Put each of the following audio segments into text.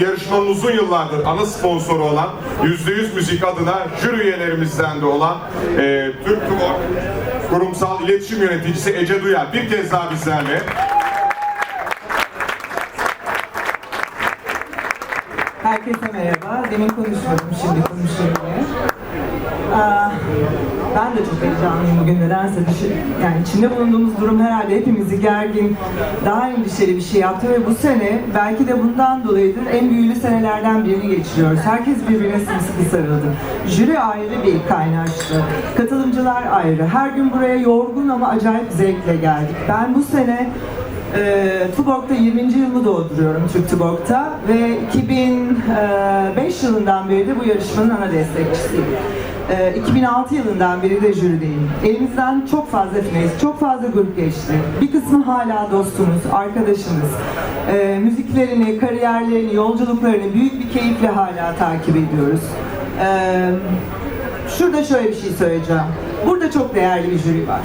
yarışmanın uzun yıllardır ana sponsoru olan %100 Müzik adına jüri üyelerimizden de olan e, Türk Tuvok Kurumsal İletişim Yöneticisi Ece Duyar bir kez daha bizlerle. Herkese merhaba. Demin konuşmadım, şimdi konuşuyorum yine. Aa, ben de çok heyecanlıyım bugün nedense. Dışı, yani içinde bulunduğumuz durum herhalde hepimizi gergin, daha endişeli bir şey yaptı ve bu sene belki de bundan dolayıdır en büyülü senelerden birini geçiriyoruz. Herkes birbirine sımsıkı sarıldı. Jüri ayrı bir kaynaştı. Katılımcılar ayrı. Her gün buraya yorgun ama acayip zevkle geldik. Ben bu sene e, TUBOK'ta 20. yılımı dolduruyorum Türk TUBOK'ta ve 2005 yılından beri de bu yarışmanın ana destekçisiyim. E, 2006 yılından beri de jürideyim. Elimizden çok fazla finalist, çok fazla grup geçti. Bir kısmı hala dostumuz, arkadaşımız. E, müziklerini, kariyerlerini, yolculuklarını büyük bir keyifle hala takip ediyoruz. E, Şurada şöyle bir şey söyleyeceğim. Burada çok değerli bir jüri var.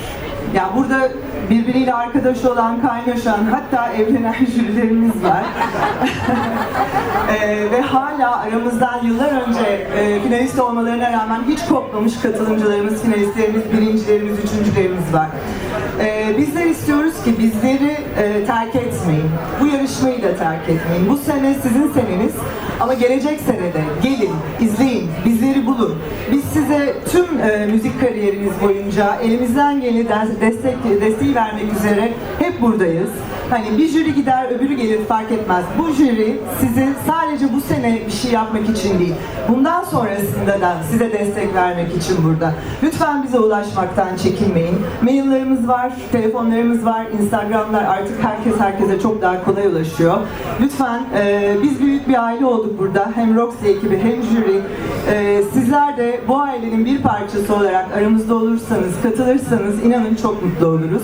Ya burada birbiriyle arkadaş olan, kaynaşan, hatta evlenen jürilerimiz var. Ee, ve hala aramızdan yıllar önce e, finalist olmalarına rağmen hiç kopmamış katılımcılarımız, finalistlerimiz, birincilerimiz, üçüncülerimiz var. Ee, bizler istiyoruz ki bizleri e, terk etmeyin. Bu yarışmayı da terk etmeyin. Bu sene sizin seneniz ama gelecek senede gelin, izleyin, bizleri e, müzik kariyeriniz boyunca elimizden geleni de- destek, desteği vermek üzere hep buradayız. Hani bir jüri gider öbürü gelir fark etmez. Bu jüri sizi sadece bu sene bir şey yapmak için değil, bundan sonrasında da size destek vermek için burada. Lütfen bize ulaşmaktan çekinmeyin. Maillerimiz var, telefonlarımız var, Instagramlar artık herkes herkese çok daha kolay ulaşıyor. Lütfen e, biz büyük bir aile olduk burada. Hem Roxy ekibi hem jüri. E, sizler de bu ailenin bir parçası olarak aramızda olursanız, katılırsanız inanın çok mutlu oluruz.